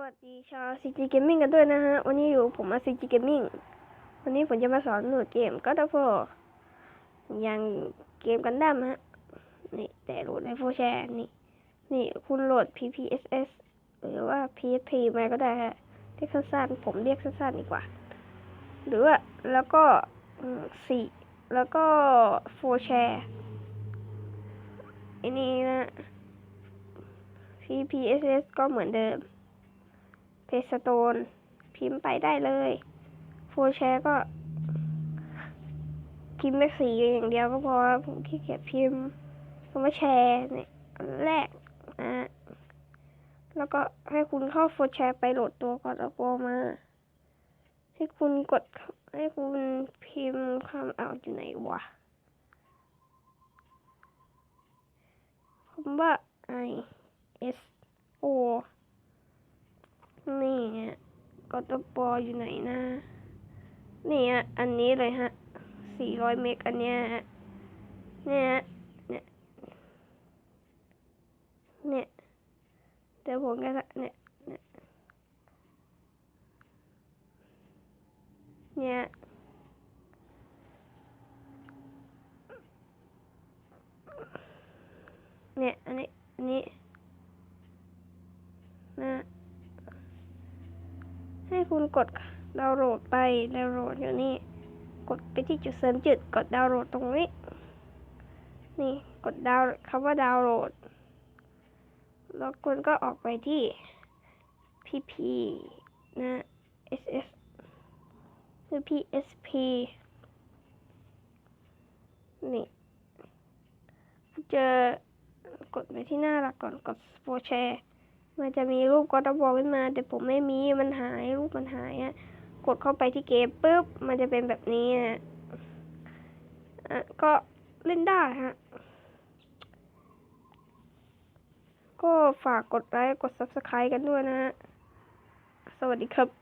วัสดีชาว CG Gaming กันด้วยนะฮะ วันนี้อยู่ผมมา CG Gaming วันนี้ผมจะมาสอนโหลดเกม God of War อย่างเกมกันดั้มฮะ นี่ แต่โหลดในโฟแชร์นี่ นี่คุณโหลด PPSS หรือว่า PSP มาก็ได้ฮะเรียกสั้นๆผมเรียกสั้นๆดีกว่า หรือว่า แล้วก็สี่แล้วก็โฟแชร์อันนี้นะ PPSS ก็เหมือนเดิม เพสโตนพิมพ์ไปได้เลยโฟแชร์ก็พิมพ์เลขสี่อย่างเดียวก็พอผมขี้เกียจพิมพ์ก็มาแชร์เนี่ยอันแรกนะฮะแล้วก็ให้คุณเข้าโฟแชร์ไปโหลดตัวก่อนแล้วก็มา ให้คุณกดให้คุณพิมพ์คำเอาอยู่ไหนวะผมว่า I S O กตัวปออยู่ไหนนะนี่ฮะอันนี้เลยฮะสี่ร้อยเมกอันเนี้ยเนี่ยเนี่ยเนี่ยเดี๋ยวผมก็จะเนี่ยเนี่ยเนี่ยเนี่ยอันนี้อันนี้นะ ให้คุณกดดาวน์โหลดไปดาวน์โหลดอยู่นี่ กดไปที่จุดเสริมจุดกดดาวน์โหลดตรงนี้ นี่กดดาวน์คำว่าดาวน์โหลด แล้วคุณก็ออกไปที่ PP นะ SS หรือ PSP นี่เจอกดไปที่หน้าหลักก่อนกดโฟแชร์ มันจะมีรูปกอตบอลขึ้นมา แต่ผมไม่มีมันหายรูปมันหายอะกดเข้าไปที่เกมปุ๊บมันจะเป็นแบบนี้อะอะก็เล่นได้ฮะก็ฝากกดไลค์กด subscribe กันด้วยนะฮะสวัสดีครับ